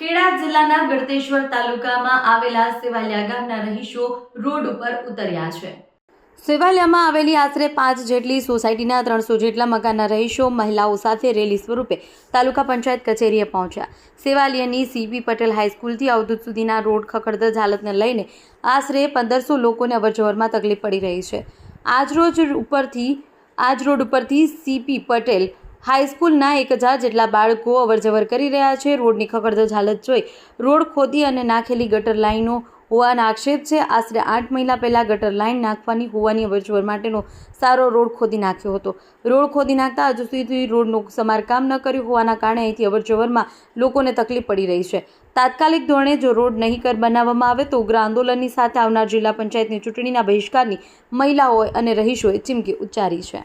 ખેડા જિલ્લાના ગળતેશ્વર તાલુકામાં આવેલા સેવાલિયા ગામના રહીશો રોડ ઉપર ઉતર્યા છે. સેવાલિયામાં આવેલી આશરે પાંચ જેટલી સોસાયટીના ત્રણસો જેટલા મકાનના રહીશો મહિલાઓ સાથે રેલી સ્વરૂપે તાલુકા પંચાયત કચેરીએ પહોંચ્યા. સેવાલિયાની સીપી પટેલ હાઈસ્કૂલથી અવધૂત સુધીના રોડ ખખડધજ હાલતને લઈને આશરે પંદરસો લોકોને અવરજવરમાં તકલીફ પડી રહી છે. આજરોજ ઉપરથી, આજ રોડ ઉપરથી સીપી પટેલ હાઈસ્કૂલના એક હજાર જેટલા બાળકો અવરજવર કરી રહ્યા છે. રોડની ખખડધજ હાલત જોઈ રોડ ખોદી અને નાખેલી ગટર લાઈનો હોવાના આક્ષેપ છે. આશરે આઠ મહિના પહેલાં ગટર લાઈન નાખવાની હોવાની અવરજવર માટેનો સારો રોડ ખોદી નાખ્યો હતો. રોડ ખોદી નાખતા હજુ સુધી રોડનું સમારકામ ન કર્યું હોવાના કારણે અહીંથી અવરજવરમાં લોકોને તકલીફ પડી રહી છે. તાત્કાલિક ધોરણે જો રોડ નહીં કર બનાવવામાં આવે તો ઉગ્ર આંદોલનની સાથે આવનાર જિલ્લા પંચાયતની ચૂંટણીના બહિષ્કારની મહિલાઓએ અને રહીશોએ ચીમકી ઉચ્ચારી છે.